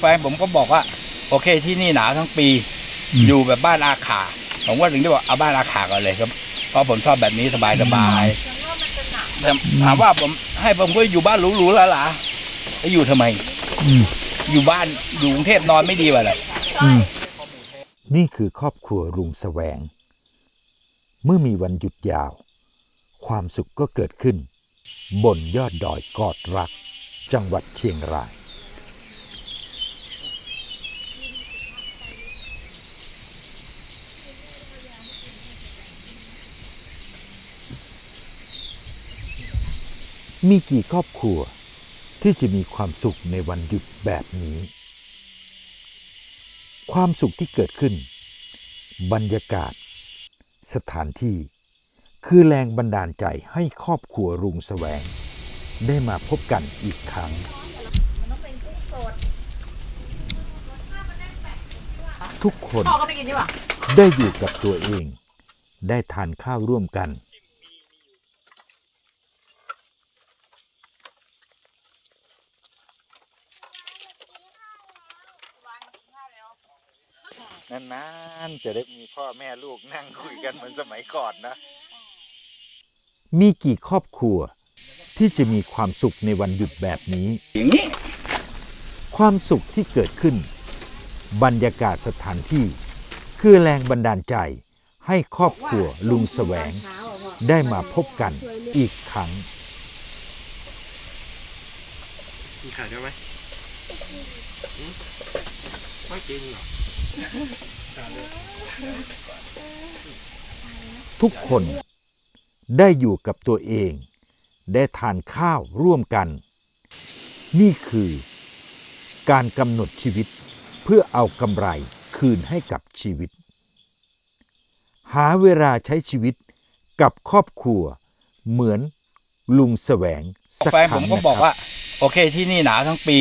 แฟนผมก็บอกว่า โอเคที่นี่หนาวทั้งปีอืมอยู่แบบบ้านอาขาผมก็ถึงได้บอกเอาบ้านอาขาก่อนเลยครับเพราะผมชอบแบบนี้สบายสบายแต่ถามว่าผมให้ผมก็อยู่บ้านหรูๆแล้วล่ะไปอยู่ทำไมอืมอยู่บ้านอยู่กรุงเทพนอนไม่ดีวะเลยอืมนี่คือครอบครัวรุงแสวง เมื่อมีวันหยุดยาว ความสุขก็เกิดขึ้น บนยอดดอยกอดรัก จังหวัดเชียงราย มีกี่ครอบครัวที่จะมีความสุขในวันหยุดแบบนี้ ความสุขที่เกิดขึ้น บรรยากาศ สถานที่ คือแรงบันดาลใจให้ครอบครัวรุงแสวง ได้มาพบกันอีกครั้ง ทุกคนพ่อก็ไปกินดีกว่าได้อยู่กับตัวเอง ได้ทานข้าวร่วมกัน นานๆจะได้มีพ่อแม่ลูกนั่งคุยกันเหมือนสมัยก่อนนะ มีกี่ครอบครัว ที่จะมีความสุขในวันหยุดแบบนี้ อย่างนี้ ความสุขที่เกิดขึ้น บรรยากาศสถานที่ คือแรงบันดาลใจให้ครอบครัวลุงแสวง ได้มาพบกันอีกครั้ง มีขายด้วยไหมหืมไม่จริงหรอ ทุกคนได้อยู่กับตัวเอง ได้ทานข้าวร่วมกัน นี่คือการกำหนดชีวิตเพื่อเอากำไรคืนให้กับชีวิต หาเวลาใช้ชีวิตกับครอบครัวเหมือนลุงแสวงสักแฟนคผรั้มงก็นะบอกครับว่า โอเคที่นี่หนาวทั้งปี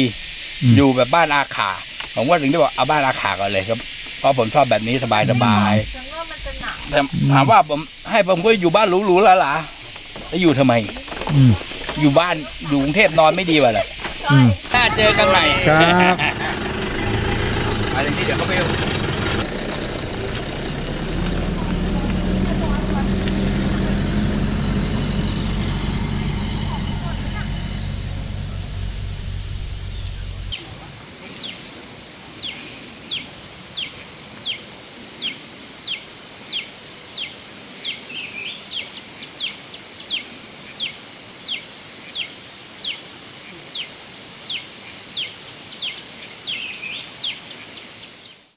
อืมอยู่แบบบ้านอาขา ผมก็ถึงได้บอกเอาบ้านอาขาก่อนเลยครับเพราะผมชอบแบบนี้สบายสบายฉันว่ามันจะหนักแต่ถามว่าผมให้ผมก็อยู่บ้านหรูๆแล้วล่ะไปอยู่ทำไม อืม อยู่บ้านอยู่กรุงเทพนอนไม่ดีวะเลยอืม ถ้าเจอกันใหม่ครับ อะไรที่เดี๋ยวเขาไป